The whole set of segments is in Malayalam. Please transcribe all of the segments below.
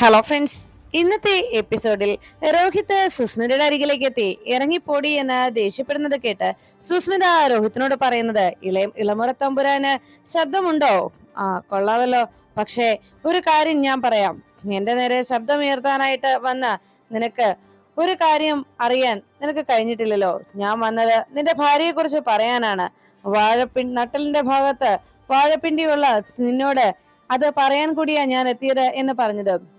ഹലോ ഫ്രണ്ട്സ് ഇന്നത്തെ എപ്പിസോഡിൽ രോഹിത് സുസ്മിതയുടെ അരികിലേക്ക് എത്തി ഇറങ്ങിപ്പോടി എന്ന് ദേഷ്യപ്പെടുന്നത് കേട്ട് സുസ്മിത രോഹിത്തിനോട് പറയുന്നത് ഇളയ ഇളമുറ തമ്പുരാന് ശബ്ദമുണ്ടോ? ആ കൊള്ളാവല്ലോ പക്ഷേ ഒരു കാര്യം ഞാൻ പറയാം. എന്റെ നേരെ ശബ്ദമുയർത്താനായിട്ട് വന്ന നിനക്ക് ഒരു കാര്യം അറിയാൻ നിനക്ക് കഴിഞ്ഞിട്ടില്ലല്ലോ. ഞാൻ വന്നത് നിന്റെ ഭാര്യയെ കുറിച്ച് പറയാനാണ്. വാഴപ്പിൻ നട്ടലിന്റെ ഭാഗത്ത് വാഴപ്പിണ്ടിയുള്ള നിന്നോട് അത് പറയാൻ കൂടിയാ ഞാൻ എത്തിയത് എന്ന് പറഞ്ഞത്.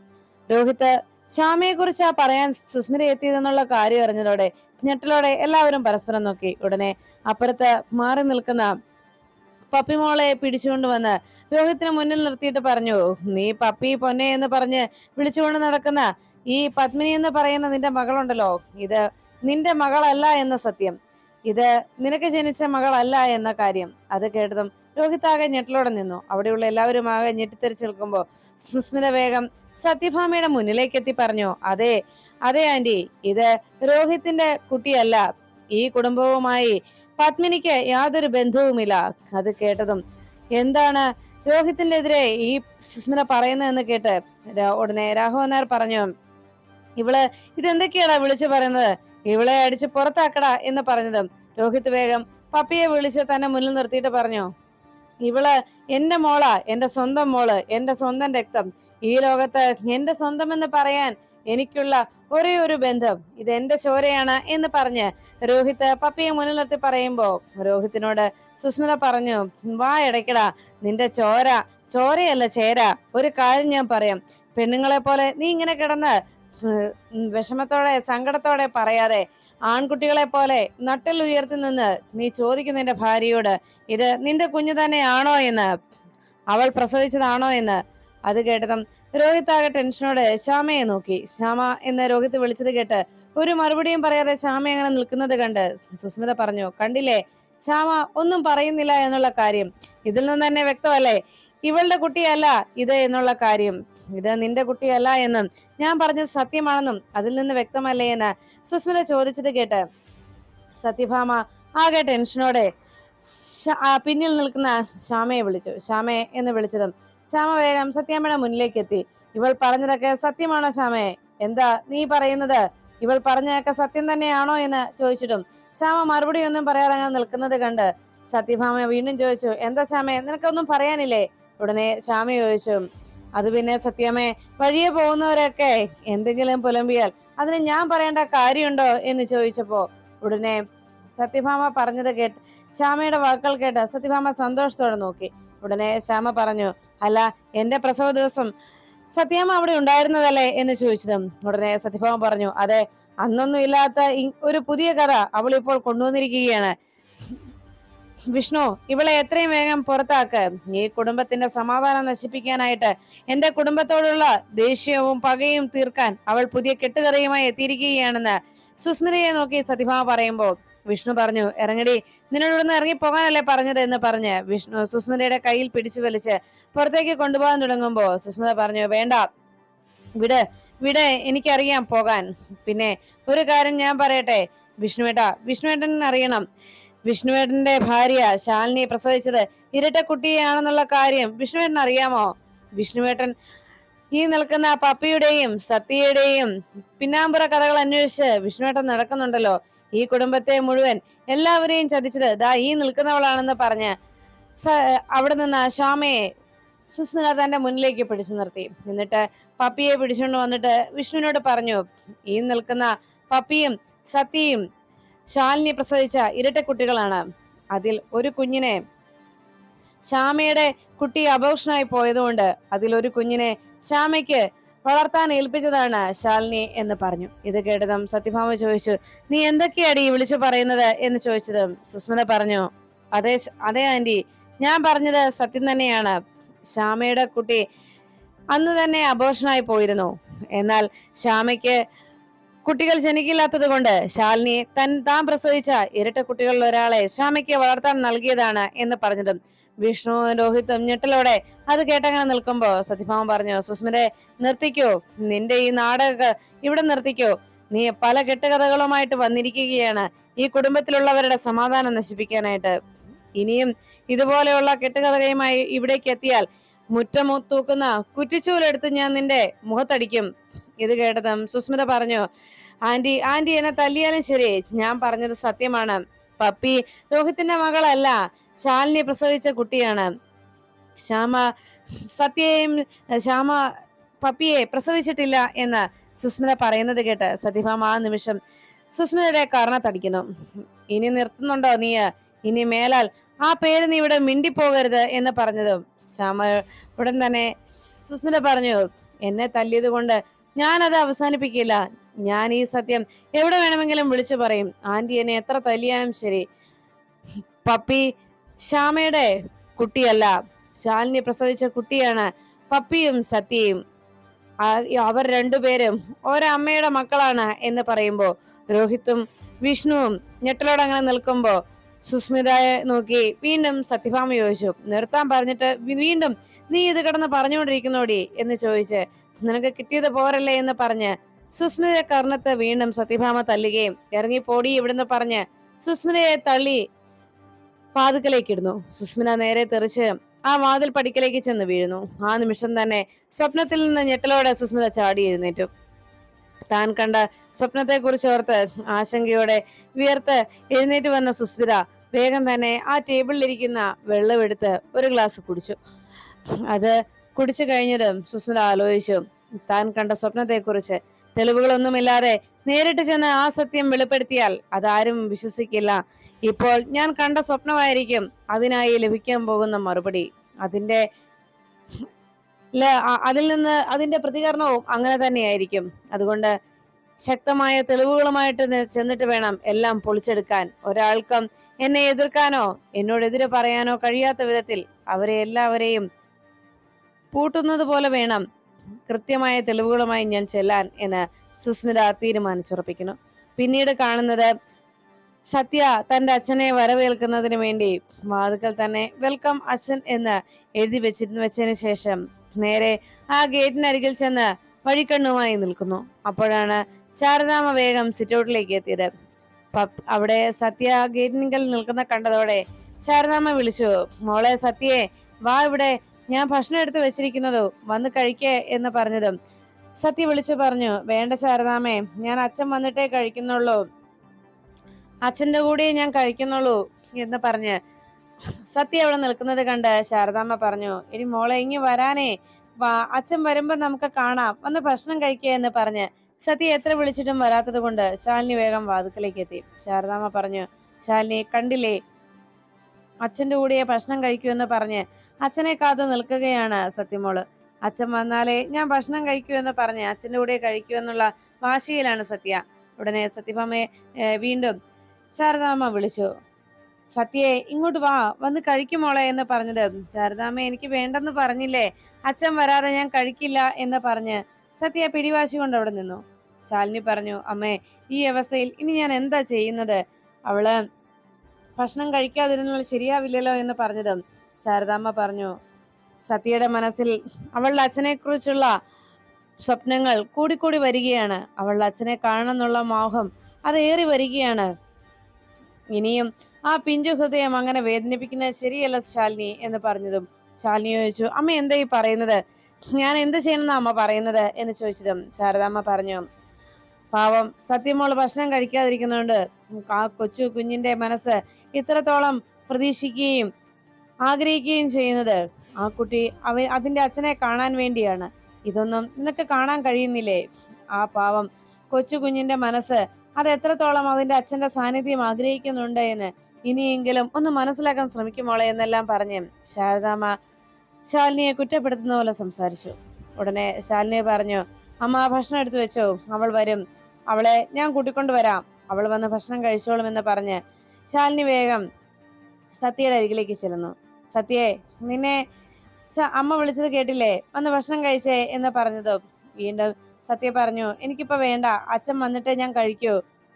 രോഹിത് ശ്യാമയെ കുറിച്ച് പറയാൻ സുസ്മിത എത്തിയതെന്നുള്ള കാര്യം അറിഞ്ഞതോടെ ഞെട്ടലോടെ എല്ലാവരും പരസ്പരം നോക്കി. ഉടനെ അപ്പുറത്ത് മാറി നിൽക്കുന്ന പപ്പിമോളെ പിടിച്ചുകൊണ്ട് വന്ന് രോഹിത്തിന് മുന്നിൽ നിർത്തിയിട്ട് പറഞ്ഞു നീ പപ്പി പൊന്നെ എന്ന് പറഞ്ഞ് വിളിച്ചുകൊണ്ട് നടക്കുന്ന ഈ പത്മിനി എന്ന് പറയുന്ന നിന്റെ മകളുണ്ടല്ലോ. ഇത് നിന്റെ മകളല്ല എന്ന സത്യം. ഇത് നിനക്ക് ജനിച്ച മകളല്ല എന്ന കാര്യം. അത് കേട്ടതും രോഹിത് ആകെ ഞെട്ടലോടെ നിന്നു. അവിടെയുള്ള എല്ലാവരും ആകെ ഞെട്ടിത്തെറിച്ച് നിൽക്കുമ്പോൾ സുസ്മിത വേഗം സത്യഭാമയുടെ മുന്നിലേക്ക് എത്തി പറഞ്ഞു അതെ അതെ ആന്റി ഇത് രോഹിത്തിന്റെ കുട്ടിയല്ല. ഈ കുടുംബവുമായി പത്മിനിക്ക് യാതൊരു ബന്ധവുമില്ല. അത് കേട്ടതും എന്താണ് രോഹിത്തിന്റെ എതിരെ ഈ സുസ്മിത പറയുന്നതെന്ന് കേട്ട് ഉടനെ രാഘവൻ നായർ പറഞ്ഞു ഇവൾ ഇതെന്തൊക്കെയാടാ വിളിച്ചു പറയുന്നത്? ഇവളെ അടിച്ച് പുറത്താക്കടാ എന്ന് പറഞ്ഞതും രോഹിത് വേഗം പപ്പിയെ വിളിച്ച് തന്നെ മുന്നിൽ നിർത്തിയിട്ട് പറഞ്ഞു ഇവൾ എന്റെ മോളാ എന്റെ സ്വന്തം മോൾ എന്റെ സ്വന്തം രക്തം. ഈ ലോകത്ത് എന്റെ സ്വന്തം എന്ന് പറയാൻ എനിക്കുള്ള ഒരേ ഒരു ബന്ധം ഇത് എന്റെ ചോരയാണ് എന്ന് പറഞ്ഞ് രോഹിത് പപ്പിയെ മുന്നിൽ നിർത്തി പറയുമ്പോ രോഹിത്തിനോട് സുസ്മിത പറഞ്ഞു വാ ഇടയ്ക്കടാ നിന്റെ ചോര ചോരയല്ല ചേര ഒരു കാര്യം ഞാൻ പറയാം. പെണ്ണുങ്ങളെ പോലെ നീ ഇങ്ങനെ കിടന്ന് വിഷമത്തോടെ സങ്കടത്തോടെ പറയാതെ ആൺകുട്ടികളെ പോലെ നട്ടിൽ ഉയർത്തി നിന്ന് നീ ചോദിക്കുന്നതിന്റെ ഭാര്യയോട് ഇത് നിന്റെ കുഞ്ഞു തന്നെയാണോ എന്ന്? അവൾ പ്രസവിച്ചതാണോ എന്ന് അത് കേട്ടതും രോഹിത് ആകെ ടെൻഷനോടെ ശ്യാമയെ നോക്കി. ശ്യാമ എന്ന് രോഹിത് വിളിച്ചത് കേട്ട് ഒരു മറുപടിയും പറയാതെ ശ്യാമ അങ്ങനെ നിൽക്കുന്നത് കണ്ട് സുസ്മിത പറഞ്ഞു കണ്ടില്ലേ ശ്യാമ ഒന്നും പറയുന്നില്ല എന്നുള്ള കാര്യം. ഇതിൽ നിന്ന് തന്നെ വ്യക്തമല്ലേ? ഇവളുടെ കുട്ടിയല്ല ഇത് എന്നുള്ള കാര്യം. ഇത് നിന്റെ കുട്ടിയല്ല എന്നും ഞാൻ പറഞ്ഞത് സത്യമാണെന്നും അതിൽ നിന്ന് വ്യക്തമല്ലേ എന്ന് സുസ്മിത ചോദിച്ചത് കേട്ട് സത്യഭാമ ആകെ ടെൻഷനോടെ പിന്നിൽ നിൽക്കുന്ന ശ്യാമയെ വിളിച്ചു. ശ്യാമയെ എന്ന് വിളിച്ചതും ശ്യാമ വേഗം സത്യാമ്മയുടെ മുന്നിലേക്ക് എത്തി ഇവൾ പറഞ്ഞതൊക്കെ സത്യമാണോ ശ്യാമയെ എന്താ നീ പറയുന്നത്? ഇവൾ പറഞ്ഞതൊക്കെ സത്യം തന്നെയാണോ എന്ന് ചോദിച്ചിട്ടും ശ്യാമ മറുപടി ഒന്നും പറയാതെ നിൽക്കുന്നത് കണ്ട് സത്യഭാമ വീണ്ടും ചോദിച്ചു എന്താ ശ്യാമയെ നിനക്കൊന്നും പറയാനില്ലേ? ഉടനെ ശ്യാമ ചോദിച്ചു അത് പിന്നെ സത്യമേ വഴിയെ പോകുന്നവരൊക്കെ എന്തെങ്കിലും പുലമ്പിയാൽ അതിന് ഞാൻ പറയേണ്ട കാര്യമുണ്ടോ? എന്ന് ചോദിച്ചപ്പോ ഉടനെ സത്യഭാമ പറഞ്ഞത് കേട്ട് ശ്യാമയുടെ വാക്കുകൾ കേട്ട് സത്യഭാമ സന്തോഷത്തോടെ നോക്കി. ഉടനെ ശ്യാമ പറഞ്ഞു അല്ല എന്റെ പ്രസവ ദിവസം സത്യാമ്മ അവിടെ ഉണ്ടായിരുന്നതല്ലേ എന്ന് ചോദിച്ചതും. ഉടനെ സത്യഭാമ പറഞ്ഞു അതെ അന്നൊന്നും ഇല്ലാത്ത ഒരു പുതിയ കഥ അവൾ ഇപ്പോൾ കൊണ്ടുവന്നിരിക്കുകയാണ്. വിഷ്ണു ഇവളെ എത്രയും വേഗം പുറത്താക്ക്. ഈ കുടുംബത്തിന്റെ സമാധാനം നശിപ്പിക്കാനായിട്ട് എന്റെ കുടുംബത്തോടുള്ള ദേഷ്യവും പകയും തീർക്കാൻ അവൾ പുതിയ കെട്ടുകറിയുമായി എത്തിയിരിക്കുകയാണെന്ന് സുസ്മിതയെ നോക്കി സത്യഭാമ പറയുമ്പോൾ വിഷ്ണു പറഞ്ഞു ഇറങ്ങടി നിന്നോട് ഇവിടുന്ന് ഇറങ്ങി പോകാനല്ലേ പറഞ്ഞത്? എന്ന് പറഞ്ഞ് വിഷ്ണു സുസ്മിതയുടെ കയ്യിൽ പിടിച്ചു വലിച്ച് പുറത്തേക്ക് കൊണ്ടുപോകാൻ തുടങ്ങുമ്പോ സുസ്മിത പറഞ്ഞു വേണ്ട വിട് വിട് എനിക്കറിയാം പോകാൻ. പിന്നെ ഒരു കാര്യം ഞാൻ പറയട്ടെ വിഷ്ണുവേട്ട വിഷ്ണുവേട്ടൻ അറിയണം. വിഷ്ണുവേട്ടന്റെ ഭാര്യ ശാലിനി പ്രസവിച്ചത് ഇരട്ട കുട്ടിയാണെന്നുള്ള കാര്യം വിഷ്ണുവേട്ടൻ അറിയാമോ? വിഷ്ണുവേട്ടൻ ഈ നിൽക്കുന്ന പപ്പിയുടെയും സത്യയുടെയും പിന്നാമ്പുറ കഥകൾ അന്വേഷിച്ച് വിഷ്ണുവേട്ടൻ നടക്കുന്നുണ്ടല്ലോ. ഈ കുടുംബത്തെ മുഴുവൻ എല്ലാവരെയും ചതിച്ചത്. ദാ ഈ നിൽക്കുന്നവളാണെന്ന് പറഞ്ഞ് അവിടെ നിന്ന് ശ്യാമയെ സുസ്മിത തന്റെ മുന്നിലേക്ക് പിടിച്ചു നിർത്തി. എന്നിട്ട് പപ്പിയെ പിടിച്ചുകൊണ്ട് വന്നിട്ട് വിഷ്ണുവിനോട് പറഞ്ഞു ഈ നിൽക്കുന്ന പപ്പിയും സത്യയും ശാലിനി പ്രസവിച്ച ഇരട്ട കുട്ടികളാണ് അതിൽ ഒരു കുഞ്ഞിനെ ശ്യാമയുടെ കുട്ടി അപൗഷനായി പോയതുകൊണ്ട് അതിൽ ഒരു കുഞ്ഞിനെ ശ്യാമയ്ക്ക് വളർത്താൻ ഏൽപ്പിച്ചതാണ് ശാലിനി എന്ന് പറഞ്ഞു. ഇത് കേട്ടതും സത്യഭാമ ചോദിച്ചു നീ എന്തൊക്കെയാടി വിളിച്ചു പറയുന്നത്? എന്ന് ചോദിച്ചതും സുസ്മിത പറഞ്ഞു അതെ അതെ ആന്റി ഞാൻ പറഞ്ഞത് സത്യം തന്നെയാണ്. ശ്യാമയുടെ കുട്ടി അന്ന് തന്നെ അബോഷനായി പോയിരുന്നു. എന്നാൽ ശ്യാമയ്ക്ക് കുട്ടികൾ ജനിക്കില്ലാത്തത് കൊണ്ട് ശാലിനി തൻ താൻ പ്രസവിച്ച ഇരട്ട കുട്ടികളിൽ ഒരാളെ ശ്യാമയ്ക്ക് വളർത്താൻ നൽകിയതാണ് എന്ന് പറഞ്ഞതും വിഷ്ണു രോഹിത്തും ഞെട്ടലോടെ അത് കേട്ടങ്ങനെ നിൽക്കുമ്പോ സത്യഭാമ പറഞ്ഞു സുസ്മിതെ നിർത്തിക്കോ. നിന്റെ ഈ നാടക ഇവിടെ നിർത്തിക്കോ. നീ പല കെട്ടുകഥകളുമായിട്ട് വന്നിരിക്കുകയാണ്. ഈ കുടുംബത്തിലുള്ളവരുടെ സമാധാനം നശിപ്പിക്കാനായിട്ട്. ഇനിയും ഇതുപോലെയുള്ള കെട്ടുകഥകയുമായി ഇവിടേക്ക് എത്തിയാൽ മുറ്റം തൂക്കുന്ന കുറ്റിച്ചൂലെടുത്ത് ഞാൻ നിന്റെ മുഖത്തടിക്കും. ഇത് കേട്ടതും സുസ്മിത പറഞ്ഞു ആന്റി ആന്റി എന്നെ തല്ലിയാലും ശരി. ഞാൻ പറഞ്ഞത് സത്യമാണ്. പപ്പി രോഹിത്തിന്റെ മകളല്ല. ശാലിനി പ്രസവിച്ച കുട്ടിയാണ്. ശ്യാമ സത്യയും ശ്യാമ പപ്പിയെ പ്രസവിച്ചിട്ടില്ല എന്ന് സുസ്മിത പറയുന്നത് കേട്ട് സത്യഭാമ ആ നിമിഷം സുസ്മിതയുടെ കർണത്തടിക്കുന്നു. ഇനി നിർത്തുന്നുണ്ടോ നീ? ഇനി മേലാൽ ആ പേര് നീ ഇവിടെ മിണ്ടിപ്പോകരുത് എന്ന് പറഞ്ഞതും ശ്യാമ ഉടൻ തന്നെ സുസ്മിത പറഞ്ഞു എന്നെ തല്ലിയത് കൊണ്ട് ഞാനത് അവസാനിപ്പിക്കില്ല. ഞാൻ ഈ സത്യം എവിടെ വേണമെങ്കിലും വിളിച്ചു പറയും. ആന്റി എന്നെ എത്ര തല്ലിയാലും ശരി. പപ്പി ശ്യാമയുടെ കുട്ടിയല്ല. ശാലിനി പ്രസവിച്ച കുട്ടിയാണ് പപ്പിയും സത്യയും. അവർ രണ്ടുപേരും ഒരമ്മയുടെ മക്കളാണ് എന്ന് പറയുമ്പോൾ രോഹിത്തും വിഷ്ണുവും ഞെട്ടലോടെ അങ്ങനെ നിൽക്കുമ്പോ സുസ്മിതയെ നോക്കി വീണ്ടും സത്യഭാമ ചോദിച്ചു നിർത്താൻ പറഞ്ഞിട്ട് വീണ്ടും നീ ഇത് കിടന്ന് പറഞ്ഞുകൊണ്ടിരിക്കുന്നോടി? എന്ന് ചോദിച്ച് നിനക്ക് കിട്ടിയത് പോരല്ലേ? എന്ന് പറഞ്ഞ് സുസ്മിതയെ കർണത്ത് വീണ്ടും സത്യഭാമ തല്ലുകയും ഇറങ്ങി പോടി ഇവിടുന്ന് പറഞ്ഞ് സുസ്മിതയെ തള്ളി വാതുക്കലേക്കിടുന്നു സുസ്മിന നേരെ തെറിച്ച് ആ വാതിൽ പടിക്കലേക്ക് ചെന്ന് വീഴുന്നു. ആ നിമിഷം തന്നെ സ്വപ്നത്തിൽ നിന്ന് ഞെട്ടലോടെ സുസ്മിത ചാടി എഴുന്നേറ്റു. താൻ കണ്ട സ്വപ്നത്തെ കുറിച്ച് ഓർത്ത് ആശങ്കയോടെ വിയർത്ത് എഴുന്നേറ്റ് വന്ന സുസ്മിത വേഗം തന്നെ ആ ടേബിളിലിരിക്കുന്ന വെള്ളമെടുത്ത് ഒരു ഗ്ലാസ് കുടിച്ചു. അത് കുടിച്ചു കഴിഞ്ഞതും സുസ്മിത ആലോചിച്ചു. താൻ കണ്ട സ്വപ്നത്തെക്കുറിച്ച് തെളിവുകളൊന്നുമില്ലാതെ നേരിട്ട് ചെന്ന് ആ സത്യം വെളിപ്പെടുത്തിയാൽ അതാരും വിശ്വസിക്കില്ല. ഇപ്പോൾ ഞാൻ കണ്ട സ്വപ്നമായിരിക്കും അതിനായി ലഭിക്കാൻ പോകുന്ന മറുപടി. അതിന്റെ അതിൽ നിന്ന് അതിന്റെ പ്രതികരണവും അങ്ങനെ തന്നെയായിരിക്കും. അതുകൊണ്ട് ശക്തമായ തെളിവുകളുമായിട്ട് ചെന്നിട്ട് വേണം എല്ലാം പൊളിച്ചെടുക്കാൻ. ഒരാൾക്കും എന്നെ എതിർക്കാനോ എന്നോടെതിരെ പറയാനോ കഴിയാത്ത വിധത്തിൽ അവരെ എല്ലാവരെയും പൂട്ടുന്നത് പോലെ വേണം കൃത്യമായ തെളിവുകളുമായി ഞാൻ ചെല്ലാൻ എന്ന് സുസ്മിത തീരുമാനിച്ചുറപ്പിക്കുന്നു. പിന്നീട് കാണുന്നത് സത്യ തന്റെ അച്ഛനെ വരവേൽക്കുന്നതിന് വേണ്ടി വാതുക്കൽ തന്നെ വെൽക്കം അച്ഛൻ എന്ന് എഴുതി വെച്ചിരുന്നു വെച്ചതിന് ശേഷം നേരെ ആ ഗേറ്റിനരികിൽ ചെന്ന് വഴിക്കണ്ണുമായി നിൽക്കുന്നു. അപ്പോഴാണ് ശാരദാമ വേഗം സിറ്റൗട്ടിലേക്ക് എത്തിയത്. അവിടെ സത്യ ഗേറ്റിനിങ്കൽ നിൽക്കുന്ന കണ്ടതോടെ ശാരദാമ്മ വിളിച്ചു മോളെ സത്യയെ വാ ഇവിടെ ഞാൻ ഭക്ഷണം എടുത്ത് വെച്ചിരിക്കുന്നതോ വന്ന് കഴിക്കേ എന്ന് പറഞ്ഞതും സത്യ വിളിച്ചു പറഞ്ഞു വേണ്ട ശാരദാമേ ഞാൻ അച്ഛൻ വന്നിട്ടേ കഴിക്കുന്നുള്ളൂ അച്ഛന്റെ കൂടെ ഞാൻ കഴിക്കുന്നുള്ളൂ എന്ന് പറഞ്ഞ് സത്യ അവിടെ നിൽക്കുന്നത് കണ്ട് ശാരദാമ്മ പറഞ്ഞു ഇനി മോളെ ഇങ്ങി വരാനേ. അച്ഛൻ വരുമ്പോ നമുക്ക് കാണാം. വന്ന് ഭക്ഷണം കഴിക്കുക എന്ന് പറഞ്ഞ് സത്യ എത്ര വിളിച്ചിട്ടും വരാത്തത് കൊണ്ട് ശാലിനി വേഗം വാതുക്കലേക്ക് എത്തി. ശാരദാമ്മ പറഞ്ഞു ശാലിനി കണ്ടില്ലേ? അച്ഛന്റെ കൂടെ ഭക്ഷണം കഴിക്കൂ എന്ന് പറഞ്ഞ് അച്ഛനെ കാത്തു നിൽക്കുകയാണ് സത്യമോൾ. അച്ഛൻ വന്നാലേ ഞാൻ ഭക്ഷണം കഴിക്കൂ എന്ന് പറഞ്ഞ് അച്ഛന്റെ കൂടെ കഴിക്കൂ എന്നുള്ള വാശിയിലാണ് സത്യ. ഉടനെ സത്യഭാമയെ വീണ്ടും ശാരദാമ്മ വിളിച്ചു. സത്യേ ഇങ്ങോട്ട് വാ വന്ന് കഴിക്കുമോളെ എന്ന് പറഞ്ഞത്. ശാരദാമ്മ എനിക്ക് വേണ്ടെന്ന് പറഞ്ഞില്ലേ? അച്ഛൻ വരാതെ ഞാൻ കഴിക്കില്ല എന്ന് പറഞ്ഞ് സത്യ പിടിവാശി കൊണ്ട് അവിടെ നിന്നു. ശാലിനി പറഞ്ഞു അമ്മേ ഈ അവസ്ഥയിൽ ഇനി ഞാൻ എന്താ ചെയ്യുന്നത്? അവൾ ഭക്ഷണം കഴിക്കാതിരുന്നാൽ ശരിയാവില്ലല്ലോ എന്ന് പറഞ്ഞതും. ശാരദാമ്മ പറഞ്ഞു സത്യയുടെ മനസ്സിൽ അവളുടെ അച്ഛനെ കുറിച്ചുള്ള സ്വപ്നങ്ങൾ കൂടിക്കൂടി വരികയാണ്. അവളുടെ അച്ഛനെ കാണണമെന്നുള്ള മോഹം അത് ഏറി വരികയാണ്. ഇനിയും ആ പിഞ്ചു ഹൃദയം അങ്ങനെ വേദനിപ്പിക്കുന്നത് ശരിയല്ല ശാലിനി എന്ന് പറഞ്ഞതും ശാലിനി ചോദിച്ചു അമ്മ എന്താ ഈ പറയുന്നത്? ഞാൻ എന്ത് ചെയ്യണമെന്നാ അമ്മ പറയുന്നത്? എന്ന് ചോദിച്ചതും ശാരദാമ്മ പറഞ്ഞു പാവം സത്യമോൾ ഭക്ഷണം കഴിക്കാതിരിക്കുന്നതുകൊണ്ട് ആ കൊച്ചു കുഞ്ഞിന്റെ മനസ്സ് ഇത്രത്തോളം പ്രതീക്ഷിക്കുകയും ആഗ്രഹിക്കുകയും ചെയ്യുന്നത്. ആ കുട്ടി അവ അതിന്റെ അച്ഛനെ കാണാൻ വേണ്ടിയാണ്. ഇതൊന്നും നിനക്ക് കാണാൻ കഴിയുന്നില്ലേ? ആ പാവം കൊച്ചു കുഞ്ഞിന്റെ മനസ്സ് അത് എത്രത്തോളം അതിന്റെ അച്ഛന്റെ സാന്നിധ്യം ആഗ്രഹിക്കുന്നുണ്ട് എന്ന് ഇനിയെങ്കിലും ഒന്ന് മനസ്സിലാക്കാൻ ശ്രമിക്കുമോളെ എന്നെല്ലാം പറഞ്ഞ് ശാരദാമ്മ ശാലിനിയെ കുറ്റപ്പെടുത്തുന്ന പോലെ സംസാരിച്ചു. ഉടനെ ശാലിനി പറഞ്ഞു അമ്മ ഭക്ഷണം എടുത്തു വെച്ചോ? അവൾ വരും. അവളെ ഞാൻ കൂട്ടിക്കൊണ്ടു വരാം. അവൾ വന്ന് ഭക്ഷണം കഴിച്ചോളും എന്ന് പറഞ്ഞ് ശാലിനി വേഗം സത്യയുടെ അരികിലേക്ക് ചെല്ലുന്നു. സത്യയെ നിന്നെ അമ്മ വിളിച്ചത് കേട്ടില്ലേ? വന്ന് ഭക്ഷണം കഴിച്ചേ എന്ന് പറഞ്ഞതും വീണ്ടും സത്യ പറഞ്ഞു എനിക്കിപ്പോൾ വേണ്ട അച്ഛൻ വന്നിട്ടേ ഞാൻ കഴിക്കൂ.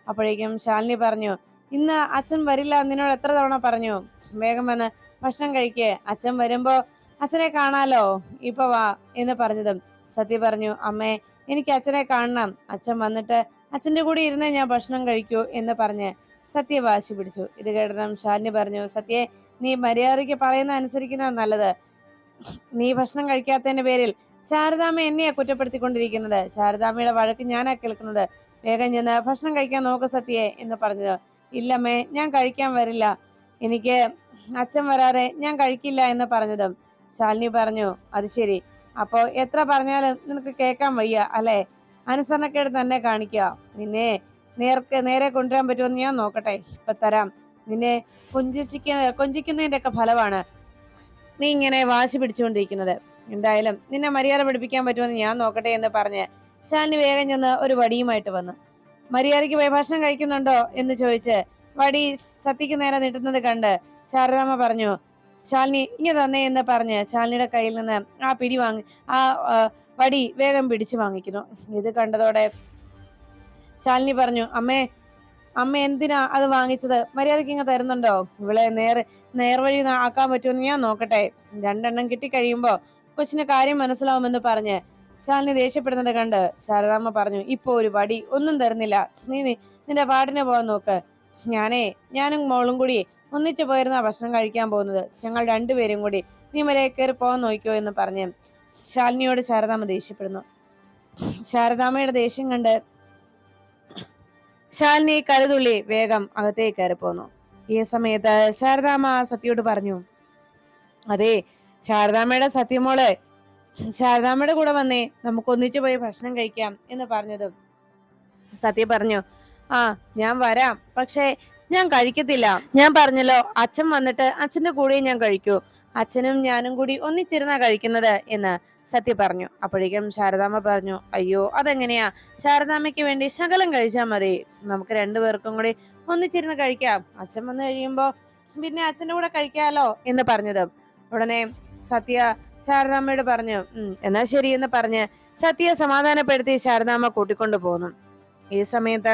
അപ്പോഴേക്കും ശാലിനി പറഞ്ഞു ഇന്ന് അച്ഛൻ വരില്ല നിന്നോട് എത്ര തവണ പറഞ്ഞു? വേഗം വന്ന് ഭക്ഷണം കഴിക്കേ അച്ഛൻ വരുമ്പോൾ അച്ഛനെ കാണാലോ ഇപ്പൊ വാ എന്ന് പറഞ്ഞതും. സത്യ പറഞ്ഞു അമ്മേ എനിക്ക് അച്ഛനെ കാണണം അച്ഛൻ വന്നിട്ട് അച്ഛന്റെ കൂടെ ഇരുന്നേ ഞാൻ ഭക്ഷണം കഴിക്കൂ എന്ന് പറഞ്ഞ് സത്യ വാശി പിടിച്ചു. ഇത് കേട്ടതും ശാലിനി പറഞ്ഞു സത്യേ നീ മര്യാദയ്ക്ക് പറയുന്ന അനുസരിക്കുന്ന നല്ലത്. നീ ഭക്ഷണം കഴിക്കാത്തതിന്റെ പേരിൽ ശാരദാമ്മ എന്നെയാ കുറ്റപ്പെടുത്തിക്കൊണ്ടിരിക്കുന്നത്? ശാരദാമ്മയുടെ വഴക്ക് ഞാനാ കേൾക്കുന്നത്. വേഗം ചെന്ന് ഭക്ഷണം കഴിക്കാൻ നോക്ക് സത്യേ എന്ന് പറഞ്ഞത്. ഇല്ലമ്മേ ഞാൻ കഴിക്കാൻ വരില്ല. എനിക്ക് അച്ഛൻ വരാതെ ഞാൻ കഴിക്കില്ല എന്ന് പറഞ്ഞതും ശാലിനി പറഞ്ഞു. അത് ശരി. അപ്പോ എത്ര പറഞ്ഞാലും നിനക്ക് കേൾക്കാൻ വയ്യ അല്ലേ? അനുസരണക്കേട് തന്നെ കാണിക്കുക നിന്നെ നേർക്ക് നേരെ കൊണ്ടുവരാൻ പറ്റുമെന്ന് ഞാൻ നോക്കട്ടെ. ഇപ്പൊ തരാം. നിന്നെ കൊഞ്ചിച്ചിക്ക കൊഞ്ചിക്കുന്നതിന്റെ ഒക്കെ ഫലമാണ് നീ ഇങ്ങനെ വാശി പിടിച്ചുകൊണ്ടിരിക്കുന്നത്. എന്തായാലും നിന്നെ മര്യാദ പഠിപ്പിക്കാൻ പറ്റുമെന്ന് ഞാൻ നോക്കട്ടെ എന്ന് പറഞ്ഞ് ശാലിനി വേഗം ചെന്ന് ഒരു വടിയുമായിട്ട് വന്നു. മര്യാദയ്ക്ക് പോയി ഭക്ഷണം കഴിക്കുന്നുണ്ടോ എന്ന് ചോദിച്ച് വടി സത്യക്ക് നേരെ നീട്ടുന്നത് കണ്ട് ശാരദാമ്മ പറഞ്ഞു ശാലിനി ഇങ്ങനെ തന്നേ എന്ന് പറഞ്ഞ് ശാലിനിയുടെ കയ്യിൽ നിന്ന് ആ പിടി വാങ്ങി ആ വടി വേഗം പിടിച്ചു വാങ്ങിക്കുന്നു. ഇത് കണ്ടതോടെ ശാലിനി പറഞ്ഞു അമ്മേ അമ്മ എന്തിനാ അത് വാങ്ങിച്ചത്? മര്യാദയ്ക്ക് ഇങ്ങനെ തരുന്നുണ്ടോ? ഇവളെ നേർ നേർവഴി ആക്കാൻ പറ്റുമെന്ന് ഞാൻ നോക്കട്ടെ. രണ്ടെണ്ണം കിട്ടിക്കഴിയുമ്പോ കൊച്ചിന് കാര്യം മനസ്സിലാവുമെന്ന് പറഞ്ഞ് ശാലിനി ദേഷ്യപ്പെടുന്നത് കണ്ട് ശാരദാമ്മ പറഞ്ഞു ഇപ്പൊ ഒരു വടി ഒന്നും തരുന്നില്ല. നീ നിന്റെ പാടിന് പോകാൻ നോക്ക്. ഞാനേ ഞാനും മോളും കൂടി ഒന്നിച്ചു പോയിരുന്ന ഭക്ഷണം കഴിക്കാൻ പോകുന്നത്. ഞങ്ങൾ രണ്ടുപേരും കൂടി നീ വരെ കയറി പോകാൻ നോക്കിയോ എന്ന് പറഞ്ഞ് ശാലിനിയോട് ശാരദാമ്മ ദേഷ്യപ്പെടുന്നു. ശാരദാമ്മയുടെ ദേഷ്യം കണ്ട് ശാലിനി കരുതുള്ളി വേഗം അകത്തേക്ക് കയറി പോന്നു ഈ സമയത്ത് ശാരദാമ്മ സത്യോട് പറഞ്ഞു അതെ ശാരദാമ്മയുടെ സത്യമോൾ ശാരദാമ്മയുടെ കൂടെ വന്നേ നമുക്ക് ഒന്നിച്ചു പോയി ഭക്ഷണം കഴിക്കാം എന്ന് പറഞ്ഞതും. സത്യ പറഞ്ഞു ആ ഞാൻ വരാം. പക്ഷേ ഞാൻ കഴിക്കത്തില്ല. ഞാൻ പറഞ്ഞല്ലോ അച്ഛൻ വന്നിട്ട് അച്ഛന്റെ കൂടെ ഞാൻ കഴിക്കൂ. അച്ഛനും ഞാനും കൂടി ഒന്നിച്ചിരുന്നാ കഴിക്കുന്നത് എന്ന് സത്യ പറഞ്ഞു. അപ്പോഴേക്കും ശാരദാമ്മ പറഞ്ഞു അയ്യോ അതെങ്ങനെയാ? ശാരദാമ്മയ്ക്ക് വേണ്ടി ശകലം കഴിച്ചാൽ മതി. നമുക്ക് രണ്ടുപേർക്കും കൂടി ഒന്നിച്ചിരുന്ന് കഴിക്കാം. അച്ഛൻ വന്നു കഴിയുമ്പോ പിന്നെ അച്ഛന്റെ കൂടെ കഴിക്കാലോ എന്ന് പറഞ്ഞതും. ഉടനെ സത്യ ശാരദാമ്മയോട് പറഞ്ഞു എന്നാ ശരി എന്ന് പറഞ്ഞ് സത്യ സമാധാനപ്പെടുത്തി ശാരദാമ്മ കൂട്ടിക്കൊണ്ടു പോന്നു. ഈ സമയത്ത്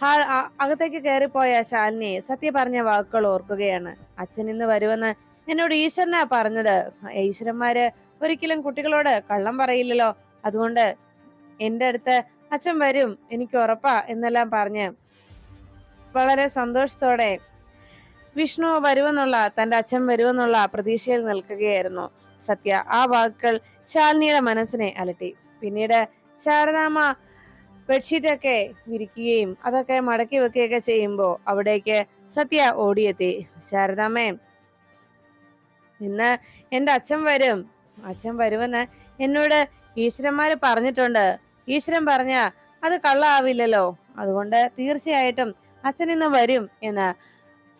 ഹാൾ അകത്തേക്ക് കയറിപ്പോയ ശാലിനി സത്യ പറഞ്ഞ വാക്കുകൾ ഓർക്കുകയാണ്. അച്ഛൻ ഇന്ന് വരുമെന്ന് എന്നോട് ഈശ്വരനാ പറഞ്ഞത്. ഈശ്വരന്മാര് ഒരിക്കലും കുട്ടികളോട് കള്ളം പറയില്ലല്ലോ. അതുകൊണ്ട് എന്റെ അടുത്ത് അച്ഛൻ വരും എനിക്ക് ഉറപ്പാ എന്നെല്ലാം പറഞ്ഞ് വളരെ സന്തോഷത്തോടെ വിഷ്ണു വരുമെന്നുള്ള തന്റെ അച്ഛൻ വരുമെന്നുള്ള പ്രതീക്ഷയിൽ നിൽക്കുകയായിരുന്നു സത്യ. ആ വാക്കുകൾ ശാലിനിയുടെ മനസ്സിനെ അലട്ടി. പിന്നീട് ശാരദാമ്മ ബെഡ്ഷീറ്റൊക്കെ വിരിക്കുകയും അതൊക്കെ മടക്കി വെക്കുകയൊക്കെ ചെയ്യുമ്പോൾ അവിടേക്ക് സത്യ ഓടിയെത്തി. ശാരദാമ്മേ ഇന്ന് എന്റെ അച്ഛൻ വരും. അച്ഛൻ വരുമെന്ന് എന്നോട് ഈശ്വരന്മാര് പറഞ്ഞിട്ടുണ്ട്. ഈശ്വരൻ പറഞ്ഞ അത് കള്ളാവില്ലല്ലോ. അതുകൊണ്ട് തീർച്ചയായിട്ടും അച്ഛൻ ഇന്ന് വരും എന്ന്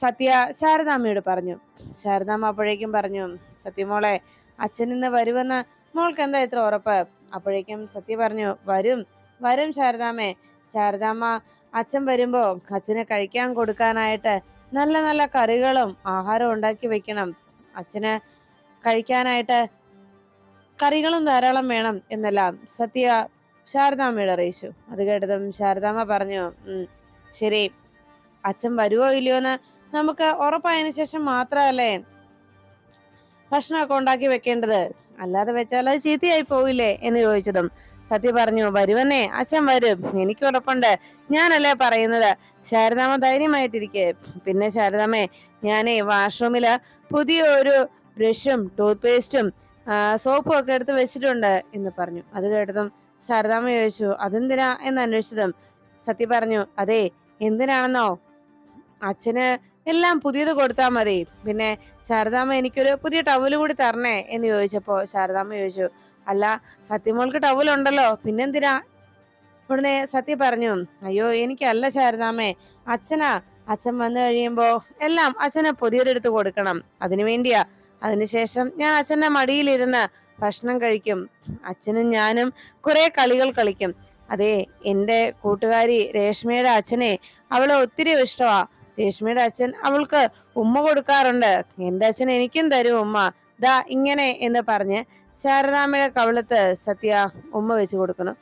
സത്യ ശാരദാമ്മയോട് പറഞ്ഞു. ശാരദാമ്മ അപ്പോഴേക്കും പറഞ്ഞു സത്യമോളെ അച്ഛൻ ഇന്ന് വരുമെന്ന് മോൾക്ക് എന്താ ഇത്ര ഉറപ്പ്? അപ്പോഴേക്കും സത്യ പറഞ്ഞു വരും വരും ശാരദാമ്മേ. ശാരദാമ്മ അച്ഛൻ വരുമ്പോ അച്ഛന് കഴിക്കാൻ കൊടുക്കാനായിട്ട് നല്ല നല്ല കറികളും ആഹാരവും ഉണ്ടാക്കി വെക്കണം. അച്ഛന് കഴിക്കാനായിട്ട് കറികളും ധാരാളം വേണം എന്നെല്ലാം സത്യ ശാരദാമ്മയോട് അറിയിച്ചു. അത് കേട്ടതും ശാരദാമ്മ പറഞ്ഞു ശരി. അച്ഛൻ വരുവോ ഇല്ലയോ എന്ന് നമുക്ക് ഉറപ്പായതിനു ശേഷം മാത്രമല്ലേ ഭക്ഷണമൊക്കെ ഉണ്ടാക്കി വെക്കേണ്ടത്? അല്ലാതെ വെച്ചാൽ അത് ചീത്തയായി പോവില്ലേ എന്ന് ചോദിച്ചതും സത്യ പറഞ്ഞു വരുവന്നേ അച്ഛൻ വരും. എനിക്ക് ഉറപ്പുണ്ട്. ഞാനല്ലേ പറയുന്നത്? ശാരദാമ ധൈര്യമായിട്ടിരിക്കെ. പിന്നെ ശാരദാമേ ഞാനേ വാഷ്റൂമിൽ പുതിയ ഒരു ബ്രഷും ടൂത്ത് പേസ്റ്റും സോപ്പും ഒക്കെ എടുത്ത് വെച്ചിട്ടുണ്ട് എന്ന് പറഞ്ഞു. അത് കേട്ടതും ശാരദാമ ചോദിച്ചു അതെന്തിനാ? എന്ന് അന്വേഷിച്ചതും സത്യ പറഞ്ഞു അതെ എന്തിനാണെന്നോ? അച്ഛന് എല്ലാം പുതിയത് കൊടുത്താൽ മതി. പിന്നെ ശാരദാമ്മ എനിക്കൊരു പുതിയ ടവൽ കൂടി തരണേ എന്ന് ചോദിച്ചപ്പോ ശാരദാമ്മ ചോദിച്ചു അല്ല സത്യമോൾക്ക് ടവൽ ഉണ്ടല്ലോ പിന്നെന്തിനാ? ഉടനെ സത്യ പറഞ്ഞു അയ്യോ എനിക്കല്ല ശാരദാമ്മേ അച്ഛനാ. അച്ഛൻ വന്നു കഴിയുമ്പോ എല്ലാം അച്ഛനെ പുതിയതെടുത്ത് കൊടുക്കണം. അതിനു വേണ്ടിയാ. അതിനുശേഷം ഞാൻ അച്ഛന്റെ മടിയിലിരുന്ന് ഭക്ഷണം കഴിക്കും. അച്ഛനും ഞാനും കുറെ കളികൾ കളിക്കും. അതെ എന്റെ കൂട്ടുകാരി രേഷ്മയുടെ അച്ഛനെ അവളെ ഒത്തിരി ഇഷ്ടമാ രേഷ്മയുടെ അച്ഛൻ അവൾക്ക് ഉമ്മ കൊടുക്കാറുണ്ട്. എന്റെ അച്ഛൻ എനിക്കും തരും ഉമ്മ. ദാ ഇങ്ങനെ എന്ന് പറഞ്ഞ് ശാരദാമ്മയുടെ കവളത്ത് സത്യ ഉമ്മ വെച്ച് കൊടുക്കണം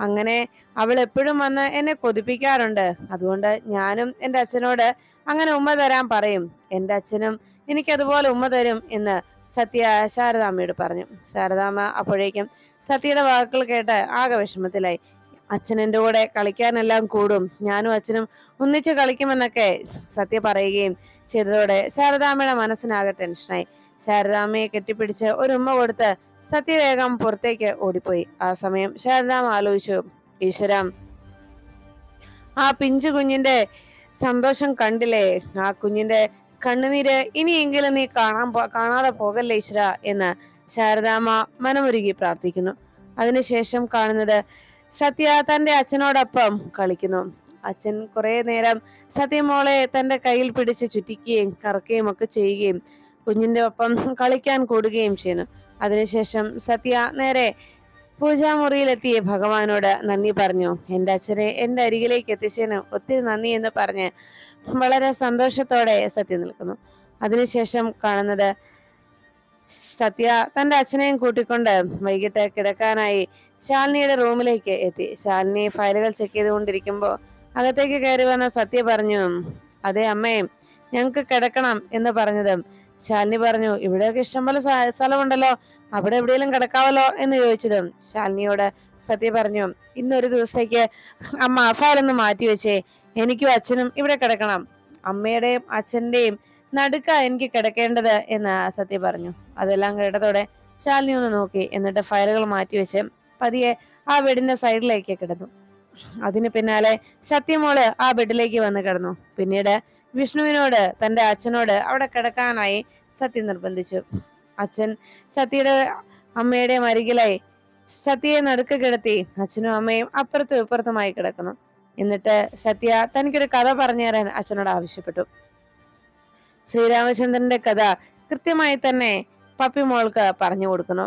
അങ്ങനെ അവൾ എപ്പോഴും വന്ന് എന്നെ കൊതിപ്പിക്കാറുണ്ട്. അതുകൊണ്ട് ഞാനും എന്റെ അച്ഛനോട് അങ്ങനെ ഉമ്മ തരാൻ പറയും. എന്റെ അച്ഛനും എനിക്കതുപോലെ ഉമ്മ തരും എന്ന് സത്യ ശാരദാമ്മയോട് പറഞ്ഞു. ശാരദാമ്മ അപ്പോഴേക്കും സത്യയുടെ വാക്കുകൾ കേട്ട് ആകെ വിഷമത്തിലായി. അച്ഛൻ എന്റെ കൂടെ കളിക്കാനെല്ലാം കൂടും. ഞാനും അച്ഛനും ഒന്നിച്ച് കളിക്കുമെന്നൊക്കെ സത്യ പറയുകയും ചെയ്തതോടെ ശാരദാമ്മയുടെ മനസ്സിനാകെ ടെൻഷനായി ശാരദാമ്മയെ കെട്ടിപ്പിടിച്ച് ഒരു ഉമ്മ കൊടുത്ത് സത്യവേഗം പുറത്തേക്ക് ഓടിപ്പോയി. ആ സമയം ശാരദാമ്മ ആലോചിച്ചു ഈശ്വരം ആ പിഞ്ചു കുഞ്ഞിന്റെ സന്തോഷം കണ്ടില്ലേ? ആ കുഞ്ഞിന്റെ കണ്ണുനീര് ഇനിയെങ്കിലും നീ കാണാൻ കാണാതെ പോകല്ലേ ഈശ്വര? എന്ന് ശാരദാമ്മ മനമൊരുകി പ്രാർത്ഥിക്കുന്നു. അതിനുശേഷം കാണുന്നത് സത്യ തന്റെ അച്ഛനോടൊപ്പം കളിക്കുന്നു. അച്ഛൻ കുറെ നേരം സത്യമോളെ തന്റെ കയ്യിൽ പിടിച്ച് ചുറ്റിക്കുകയും കറക്കുകയും ഒക്കെ ചെയ്യുകയും കുഞ്ഞിന്റെ ഒപ്പം കളിക്കാൻ കൂടുകയും ചെയ്യുന്നു. അതിനുശേഷം സത്യ നേരെ പൂജാമുറിയിലെത്തിയ ഭഗവാനോട് നന്ദി പറഞ്ഞു. എന്റെ അച്ഛനെ എന്റെ അരികിലേക്ക് എത്തിച്ചതിന് ഒത്തിരി നന്ദി എന്ന് പറഞ്ഞ് വളരെ സന്തോഷത്തോടെ സത്യ നിൽക്കുന്നു. അതിനുശേഷം കാണുന്നത് സത്യ തന്റെ അച്ഛനെയും കൂട്ടിക്കൊണ്ട് വൈകിട്ട് കിടക്കാനായി ശാലിനിയുടെ റൂമിലേക്ക് എത്തി. ശാലിനി ഫയലുകൾ ചെക്ക് ചെയ്തുകൊണ്ടിരിക്കുമ്പോൾ അകത്തേക്ക് കയറി വന്ന സത്യ പറഞ്ഞു അതെ അമ്മേ ഞങ്ങൾക്ക് കിടക്കണം എന്ന് പറഞ്ഞത്. ശാലിനി പറഞ്ഞു ഇവിടെയൊക്കെ ഇഷ്ടംപോലെ സ്ഥ- സ്ഥലമുണ്ടല്ലോ അവിടെ എവിടെയെങ്കിലും കിടക്കാവല്ലോ എന്ന് ചോദിച്ചതും ശാലിനിയോട് സത്യ പറഞ്ഞു ഇന്നൊരു ദിവസത്തേക്ക് അമ്മ ഫയലൊന്ന് മാറ്റി വെച്ചേ എനിക്കും അച്ഛനും ഇവിടെ കിടക്കണം. അമ്മയുടെയും അച്ഛന്റെയും നടുക്ക എനിക്ക് കിടക്കേണ്ടത് എന്ന് സത്യ പറഞ്ഞു. അതെല്ലാം കേട്ടതോടെ ശാലിനി ഒന്ന് നോക്കി. എന്നിട്ട് ഫയലുകൾ മാറ്റി മാറ്റിവെച്ച് പതിയെ ആ ബെഡിന്റെ സൈഡിലേക്ക് കിടന്നു. അതിന് പിന്നാലെ സത്യമോൾ ആ ബെഡിലേക്ക് വന്ന് കിടന്നു. പിന്നീട് വിഷ്ണുവിനോട് തന്റെ അച്ഛനോട് അവിടെ കിടക്കാനായി സത്യ നിർബന്ധിച്ചു. അച്ഛൻ സത്യയുടെ അമ്മയുടെ മരികിലായി സത്യയെ നടുക്ക് കിടത്തി അച്ഛനും അമ്മയും അപ്പുറത്തും ഇപ്പുറത്തുമായി കിടക്കുന്നു. എന്നിട്ട് സത്യ തനിക്കൊരു കഥ പറഞ്ഞു തരാൻ അച്ഛനോട് ആവശ്യപ്പെട്ടു. ശ്രീരാമചന്ദ്രന്റെ കഥ കൃത്യമായി തന്നെ പപ്പി മോൾക്ക് പറഞ്ഞു കൊടുക്കുന്നു.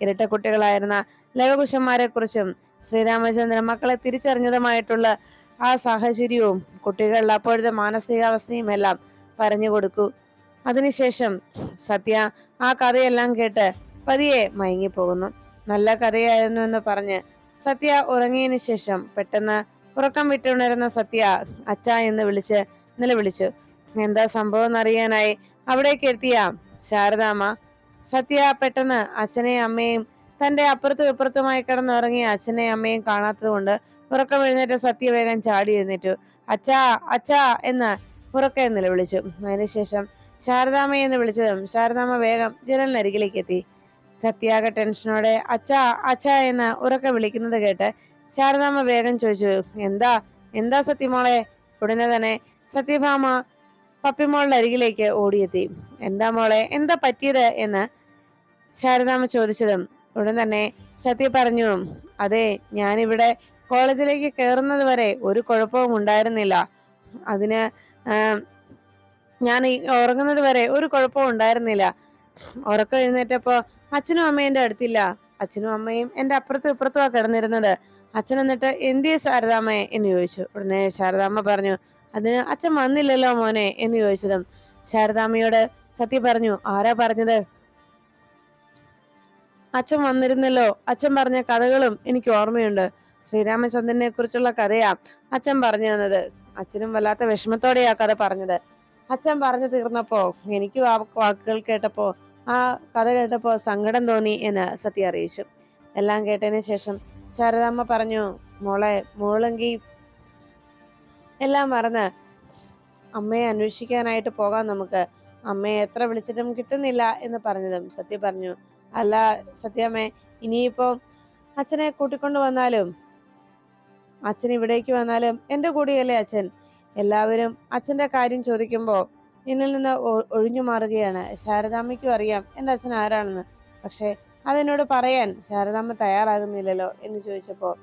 ഇരട്ട കുട്ടികളായിരുന്ന ലവകുശന്മാരെ കുറിച്ചും ശ്രീരാമചന്ദ്രൻ മക്കളെ തിരിച്ചറിഞ്ഞതുമായിട്ടുള്ള ആ സാഹചര്യവും കുട്ടികളുടെ അപ്പോഴത്തെ മാനസികാവസ്ഥയും എല്ലാം പറഞ്ഞു കൊടുക്കൂ. അതിനുശേഷം സത്യ ആ കഥയെല്ലാം കേട്ട് പതിയെ മയങ്ങിപ്പോകുന്നു. നല്ല കഥയായിരുന്നു എന്ന് പറഞ്ഞ് സത്യ ഉറങ്ങിയതിനു ശേഷം പെട്ടെന്ന് ഉറക്കം വിട്ടുണരുന്ന സത്യ അച്ഛ എന്ന് വിളിച്ച് നിലവിളിച്ചു. എന്താ സംഭവം എന്നറിയാനായി അവിടേക്ക് എത്തിയ ശാരദാമ്മ. സത്യ പെട്ടെന്ന് അച്ഛനെയും അമ്മയും തന്റെ അപ്പുറത്തും ഇപ്പുറത്തുമായി കിടന്നുറങ്ങിയ അച്ഛനെയും അമ്മയും കാണാത്തത് കൊണ്ട് ഉറക്കം എഴുന്നേറ്റ് സത്യ വേഗം ചാടി എഴുന്നേറ്റു. അച്ഛാ അച്ഛാ എന്ന് ഉറക്കെ നിലവിളിച്ചു. അതിനുശേഷം ശാരദാമ്മ എന്ന് വിളിച്ചതും ശാരദാമ്മ വേഗം ജനലിനരികിലേക്ക് എത്തി. സത്യാകെ ടെൻഷനോടെ അച്ഛാ അച്ഛാ എന്ന് ഉറക്കെ വിളിക്കുന്നത് കേട്ട് ശാരദാമ്മ വേഗം ചോദിച്ചു എന്താ എന്താ സത്യമോളെ ഉടനെ തന്നെ സത്യഭാമ പപ്പിമോളുടെ അരികിലേക്ക് ഓടിയെത്തി. എന്താ മോളെ എന്താ പറ്റിയത്? എന്ന് ശാരദാമ്മ ചോദിച്ചതും ഉടൻ തന്നെ സത്യ പറഞ്ഞു അതെ ഞാനിവിടെ കോളേജിലേക്ക് കയറുന്നത് വരെ ഒരു കുഴപ്പവും ഉണ്ടായിരുന്നില്ല. അതിന് ഞാൻ ഉറങ്ങുന്നത് വരെ ഒരു കുഴപ്പവും ഉണ്ടായിരുന്നില്ല. ഉറക്കം എഴുന്നേറ്റപ്പോ അച്ഛനും അമ്മയും എന്റെ അടുത്തില്ല. അച്ഛനും അമ്മയും എന്റെ അപ്പുറത്തും ഇപ്പുറത്തുമാണ് കിടന്നിരുന്നത്. അച്ഛൻ എന്നിട്ട് എന്തിയെ ശാരദാമ്മയെ എന്ന് ചോദിച്ചു. ഉടനെ ശാരദാമ്മ പറഞ്ഞു അതിന് അച്ഛൻ വന്നില്ലല്ലോ മോനെ എന്ന് ചോദിച്ചതും ശാരദാമ്മയോട് സത്യ പറഞ്ഞു ആരാ പറഞ്ഞത്? അച്ഛൻ വന്നിരുന്നല്ലോ. അച്ഛൻ പറഞ്ഞ കഥകളും എനിക്ക് ഓർമ്മയുണ്ട്. ശ്രീരാമചന്ദ്രനെ കുറിച്ചുള്ള കഥയാ അച്ഛൻ പറഞ്ഞു തന്നത്. അച്ഛനും വല്ലാത്ത വിഷമത്തോടെയാ കഥ പറഞ്ഞത്. അച്ഛൻ പറഞ്ഞു തീർന്നപ്പോ എനിക്ക് വാക്കുകൾ കേട്ടപ്പോ ആ കഥ കേട്ടപ്പോ സങ്കടം തോന്നി എന്ന് സത്യ അറിയിച്ചു. എല്ലാം കേട്ടതിന് ശേഷം ശാരദാമ്മ പറഞ്ഞു മോളെ മോളെങ്കി എല്ലാം മറന്ന് അമ്മയെ അന്വേഷിക്കാനായിട്ട് പോകാം നമുക്ക്. അമ്മയെ എത്ര വിളിച്ചിട്ടും കിട്ടുന്നില്ല എന്ന് പറഞ്ഞതും സത്യ പറഞ്ഞു. അല്ല സത്യാമ്മേ ഇനിയിപ്പോ അച്ഛനെ കൂട്ടിക്കൊണ്ടു വന്നാലും അച്ഛൻ ഇവിടേക്ക് വന്നാലും എന്റെ കൂടെയല്ലേ അച്ഛൻ? എല്ലാവരും അച്ഛന്റെ കാര്യം ചോദിക്കുമ്പോൾ എന്നിൽ നിന്ന് ഒഴിഞ്ഞു മാറുകയാണ്. ശാരദാമ്മയ്ക്കും അറിയാം എന്റെ അച്ഛൻ ആരാണെന്ന്. പക്ഷേ അതെന്നോട് പറയാൻ ശാരദാമ്മ തയ്യാറാകുന്നില്ലല്ലോ എന്ന് ചോദിച്ചപ്പോൾ